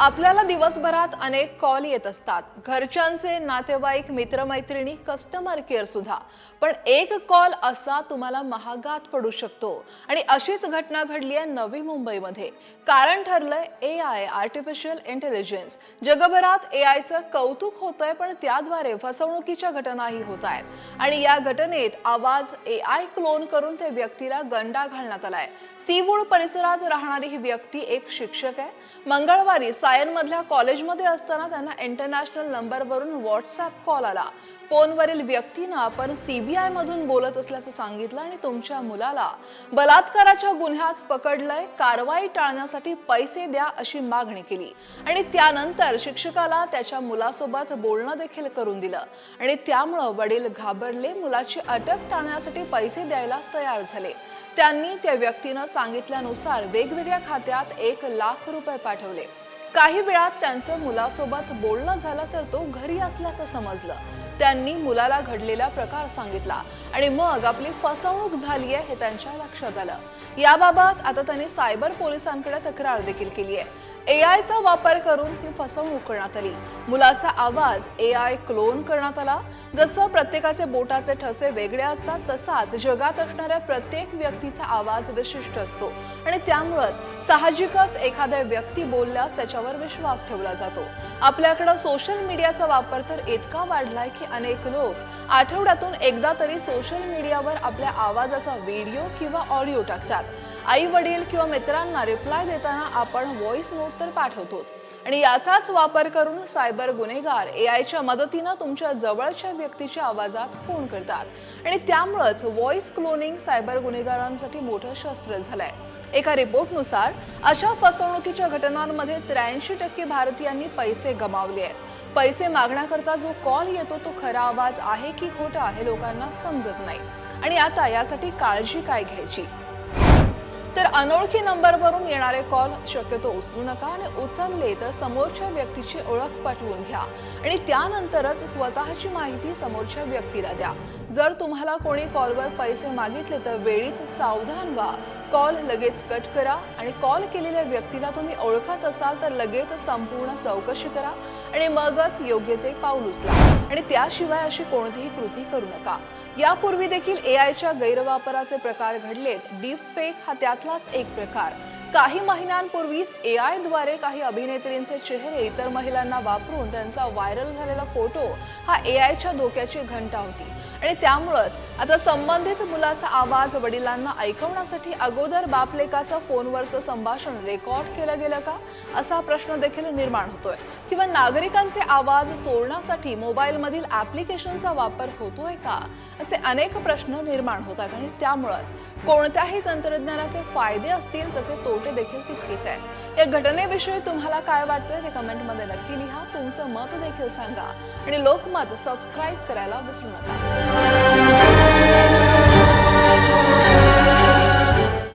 आपल्याला दिवसभरात अनेक कॉल येत असतात. घरच्यांचे नातेवाईक मित्रमैत्रिणी कस्टमर केअर सुद्धा. पण एक कॉल असा तुम्हाला महागात पडू शकतो. आणि अशीच घटना घडली आहे नवी मुंबईमध्ये. कारण ठरलंय ए आय आर्टिफिशियल इंटेलिजन्स जगभरात ए आयचं कौतुक होतंय पण त्याद्वारे फसवणुकीच्या घटनाही होत आहेत. आणि या घटनेत आवाज ए आय क्लोन करून त्या व्यक्तीला गंडा घालण्यात आलाय. सीवूड परिसरात राहणारी ही व्यक्ती एक शिक्षक आहे. मंगळवारी सायनमधल्या कॉलेजमध्ये असताना त्यांना इंटरनॅशनल नंबरवरून व्हॉट्सअप कॉल आला. फोनवरील व्यक्तीनं आपण सीबीआय मधून बोलत असल्याचं सांगितलं आणि तुमच्या मुलाला बलात्काराच्या गुन्ह्यात पकडलंय कारवाई टाळण्यासाठी पैसे द्या अशी मागणी केली. आणि त्यानंतर शिक्षकाला त्याच्या मुलासोबत बोलणं देखील करून दिलं. आणि त्यामुळं वडील घाबरले मुलाची अटक टाळण्यासाठी पैसे द्यायला तयार झाले. त्यांनी त्या व्यक्तीनं सांगितल्यानुसार वेगवेगळ्या खात्यात एक लाख रुपये पाठवले. काही वेळात त्यांचं मुलासोबत बोलणं झालं तर तो घरी असल्याचं समजलं. त्यांनी मुलाला घडलेला प्रकार सांगितला आणि मग आपली फसवणूक झाली आहे हे त्यांच्या लक्षात आलं. याबाबत आता त्यांनी सायबर पोलिसांकडे तक्रार देखील केली आहे. ए आयचा वापर करून ही फसवणूक करण्यात आली. मुलाचा आवाज ए आय क्लोन करण्यात आला. जसं प्रत्येकाचे बोटाचे ठसे वेगळे असतात तसाच जगात असणाऱ्या प्रत्येक व्यक्तीचा आवाज विशिष्ट असतो. आणि त्यामुळंच साहजिकच एखाद्या व्यक्ती बोलल्यास त्याच्यावर विश्वास ठेवला जातो. आपल्याकडं सोशल मीडियाचा वापर तर इतका वाढलाय की अनेक लोक आठवड्यातून एकदा तरी सोशल मीडियावर आपल्या आवाजाचा व्हिडिओ किंवा ऑडिओ टाकतात. आई वडील किंवा मित्रांना रिप्लाय देताना आपण व्हॉइस नोट तर पाठवतोच. आणि याचाच वापर करून सायबर गुन्हेगार ए आयच्या मदतीनं तुमच्या जवळच्या व्यक्तीच्या आवाजात फोन करतात. आणि त्यामुळंच व्हॉइस क्लोनिंग सायबर गुन्हेगारांसाठी मोठं शस्त्र झालंय. एका रिपोर्टनुसार अशा फसवणुकीच्या घटनांमध्ये त्र्याऐंशी टक्के भारतीयांनी पैसे गमावले आहेत. पैसे मागण्याकरता जो कॉल येतो तो खरा आवाज आहे की खोटा हे लोकांना समजत नाही. आणि आता यासाठी काळजी काय घ्यायची? तर अनोळखी नंबरवरून येणारे कॉल शक्यतो उचलू नका आणि उचलले तर समोरच्या व्यक्तीची ओळख पटवून घ्या. आणि त्यानंतरच स्वतःची माहिती समोरच्या व्यक्तीला द्या. जर तुम्हाला कोणी कॉलवर पैसे मागितले तर वेळीच सावधान व्हा. कॉल लगेच कट करा आणि कॉल केलेल्या व्यक्तीला तुम्ही ओळखत असाल तर लगेच संपूर्ण चौकशी करा आणि मगच योग्यचे पाऊल उचला. आणि त्याशिवाय अशी कोणतीही कृती करू नका. यापूर्वी देखील ए आयच्या गैरवापराचे प्रकार घडलेत. डीप फेक हा त्यातलाच एक प्रकार. काही महिन्यांपूर्वीच ए आयद्वारे काही अभिनेत्रींचे चेहरे इतर महिलांना वापरून त्यांचा व्हायरल झालेला फोटो हा ए आयच्या धोक्याची घंटा होती. आणि त्यामुळंच आता संबंधित मुलाचा आवाज वडिलांना ऐकवण्यासाठी अगोदर बापलेकाचं फोनवरचं संभाषण रेकॉर्ड केलं गेलं का? असा प्रश्न देखील निर्माण होतोय. किंवा नागरिकांचे आवाज चोरण्यासाठी मोबाईलमधील ॲप्लिकेशनचा वापर होतोय का? असे अनेक प्रश्न निर्माण होतात आणि त्यामुळंच कोणत्याही तंत्रज्ञानाचे फायदे असतील तसे तोटे देखील तितकेच आहेत. या घटनेविषयी तुम्हाला काय वाटतं ते कमेंटमध्ये नक्की लिहा. तुमचं मत देखील सांगा आणि लोकमत सबस्क्राईब करायला विसरू नका.